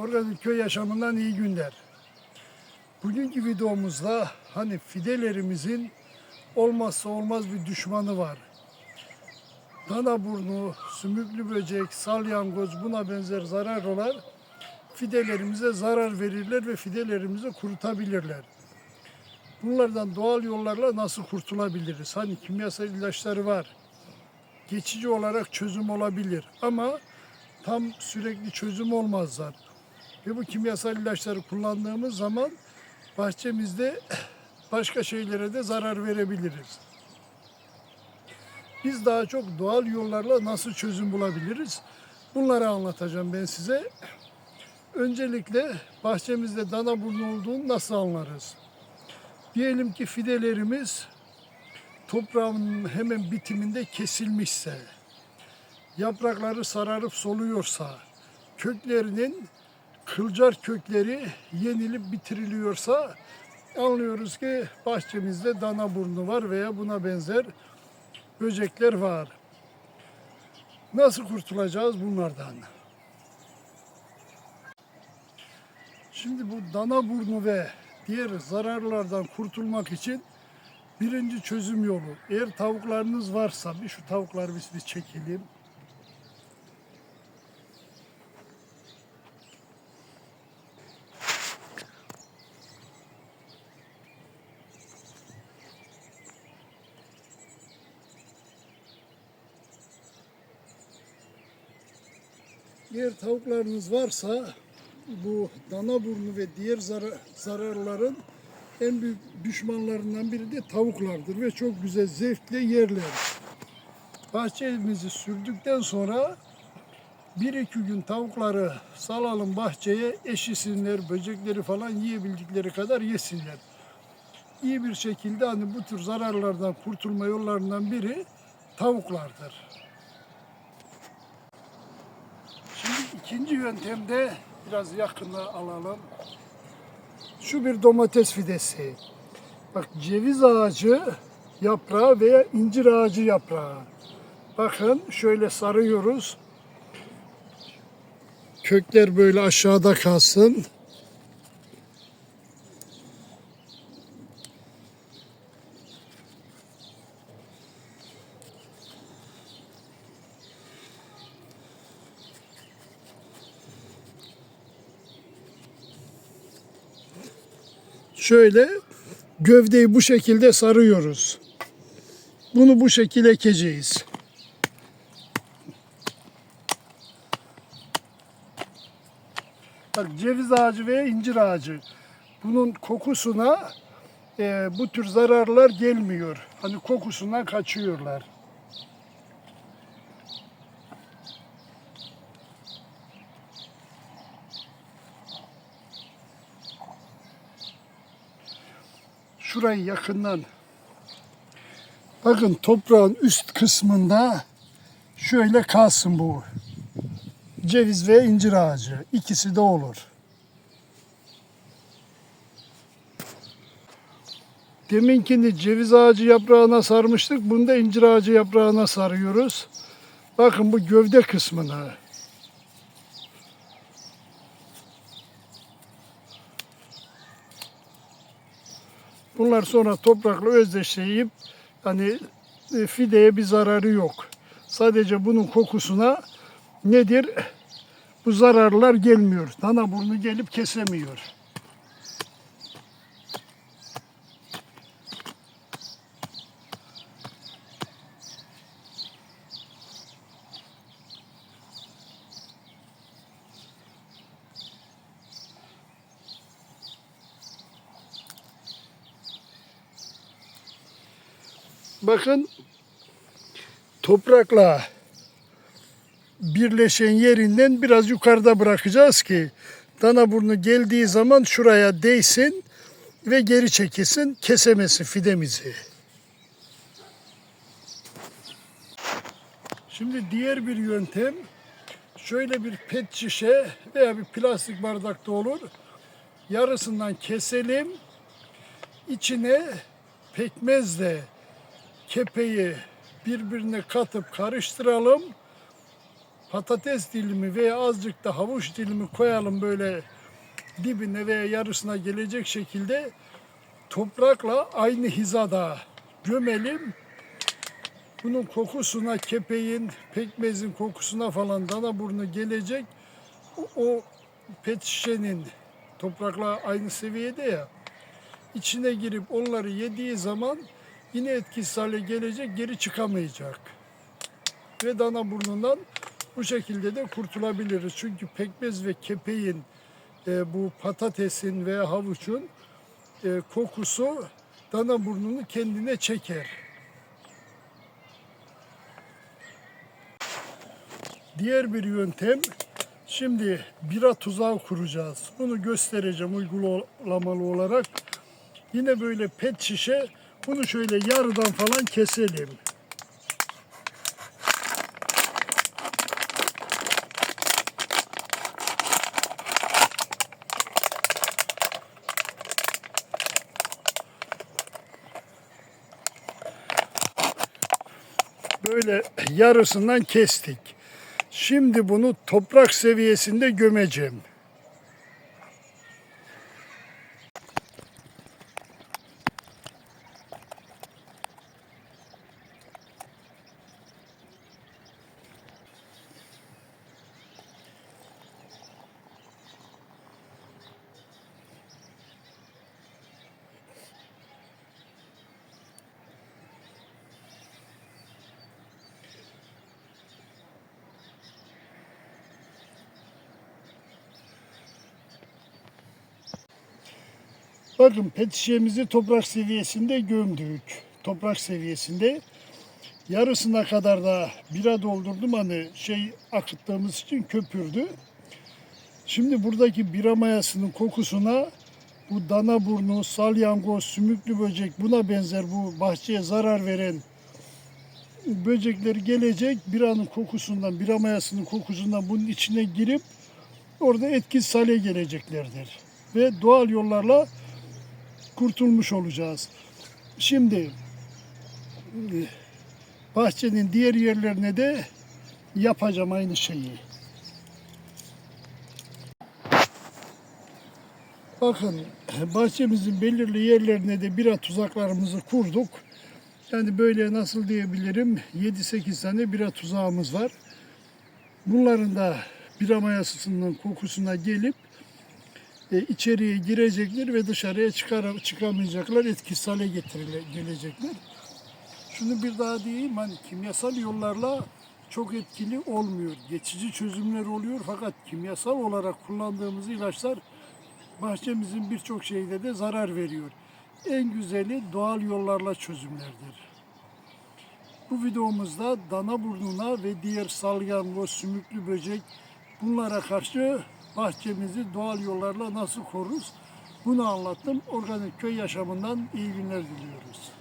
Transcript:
Organik köy yaşamından iyi günler. Bugünkü videomuzda hani fidelerimizin olmazsa olmaz bir düşmanı var. Dana burnu, sümüklü böcek, salyangoz buna benzer zararlar fidelerimize zarar verirler ve fidelerimizi kurutabilirler. Bunlardan doğal yollarla nasıl kurtulabiliriz? Hani kimyasal ilaçları var. Geçici olarak çözüm olabilir ama tam sürekli çözüm olmazlar. Ve bu kimyasal ilaçları kullandığımız zaman bahçemizde başka şeylere de zarar verebiliriz. Biz daha çok doğal yollarla nasıl çözüm bulabiliriz? Bunları anlatacağım ben size. Öncelikle bahçemizde dana burnu olduğunu nasıl anlarız? Diyelim ki fidelerimiz toprağın hemen bitiminde kesilmişse, yaprakları sararıp soluyorsa, köklerinin kılcar kökleri yenilip bitiriliyorsa anlıyoruz ki bahçemizde dana burnu var veya buna benzer böcekler var. Nasıl kurtulacağız bunlardan? Şimdi bu dana burnu ve diğer zararlardan kurtulmak için birinci çözüm yolu. Eğer tavuklarınız varsa bir şu tavukları biz bir çekelim. Eğer tavuklarınız varsa bu dana burnu ve diğer zara- zararların en büyük düşmanlarından biri de tavuklardır ve çok güzel zevkle yerler. Bahçemizi sürdükten sonra bir iki gün tavukları salalım bahçeye eşisinler, böcekleri falan yiyebildikleri kadar yesinler. İyi bir şekilde hani bu tür zararlardan kurtulma yollarından biri tavuklardır. Şimdi ikinci yöntemde biraz yakına alalım. Şu bir domates fidesi. Bak ceviz ağacı yaprağı veya incir ağacı yaprağı. Bakın şöyle sarıyoruz. Kökler böyle aşağıda kalsın. Şöyle gövdeyi bu şekilde sarıyoruz. Bunu bu şekilde ekeceğiz. Bak ceviz ağacı ve incir ağacı. Bunun kokusuna e, bu tür zararlar gelmiyor. Hani kokusundan kaçıyorlar. Şurayı yakından bakın toprağın üst kısmında şöyle kalsın bu. Ceviz ve incir ağacı. ikisi de olur. Deminkini ceviz ağacı yaprağına sarmıştık. Bunu da incir ağacı yaprağına sarıyoruz. Bakın bu gövde kısmına. Bunlar sonra toprakla özdeşleyip hani fideye bir zararı yok. Sadece bunun kokusuna nedir? Bu zararlar gelmiyor. Dana burnu gelip kesemiyor. Bakın toprakla birleşen yerinden biraz yukarıda bırakacağız ki dana burnu geldiği zaman şuraya değsin ve geri çekilsin kesemesin fidemizi. Şimdi diğer bir yöntem şöyle bir pet şişe veya bir plastik bardakta olur. Yarısından keselim. İçine pekmezle kepeği birbirine katıp karıştıralım. patates dilimi veya azıcık da havuç dilimi koyalım böyle dibine veya yarısına gelecek şekilde toprakla aynı hizada gömelim. Bunun kokusuna, kepeğin, pekmezin kokusuna falan dana burnu gelecek. O, o pet şişenin toprakla aynı seviyede ya. içine girip onları yediği zaman yine etkisiz hale gelecek, geri çıkamayacak. Ve dana burnundan bu şekilde de kurtulabiliriz. Çünkü pekmez ve kepeğin, e, bu patatesin veya havuçun e, kokusu dana burnunu kendine çeker. Diğer bir yöntem, şimdi bira tuzağı kuracağız. Bunu göstereceğim uygulamalı olarak. Yine böyle pet şişe, bunu şöyle yarıdan falan keselim. Böyle yarısından kestik. Şimdi bunu toprak seviyesinde gömeceğim. Bakın pet toprak seviyesinde gömdük. Toprak seviyesinde. Yarısına kadar da bira doldurdum hani şey akıttığımız için köpürdü. Şimdi buradaki bira mayasının kokusuna bu dana burnu, salyangoz, sümüklü böcek buna benzer bu bahçeye zarar veren böcekler gelecek biranın kokusundan, bira mayasının kokusundan bunun içine girip orada etkisiz hale geleceklerdir. Ve doğal yollarla kurtulmuş olacağız. Şimdi e, bahçenin diğer yerlerine de yapacağım aynı şeyi. Bakın bahçemizin belirli yerlerine de bira tuzaklarımızı kurduk. Yani böyle nasıl diyebilirim 7-8 tane bira tuzağımız var. Bunların da bira mayasının kokusuna gelip e, içeriye girecekler ve dışarıya çıkar, çıkamayacaklar, etkisiz hale getirile, gelecekler. Şunu bir daha diyeyim, hani kimyasal yollarla çok etkili olmuyor. Geçici çözümler oluyor fakat kimyasal olarak kullandığımız ilaçlar bahçemizin birçok şeyde de zarar veriyor. En güzeli doğal yollarla çözümlerdir. Bu videomuzda dana burnuna ve diğer salyangoz, sümüklü böcek bunlara karşı bahçemizi doğal yollarla nasıl koruruz? Bunu anlattım. Organik köy yaşamından iyi günler diliyoruz.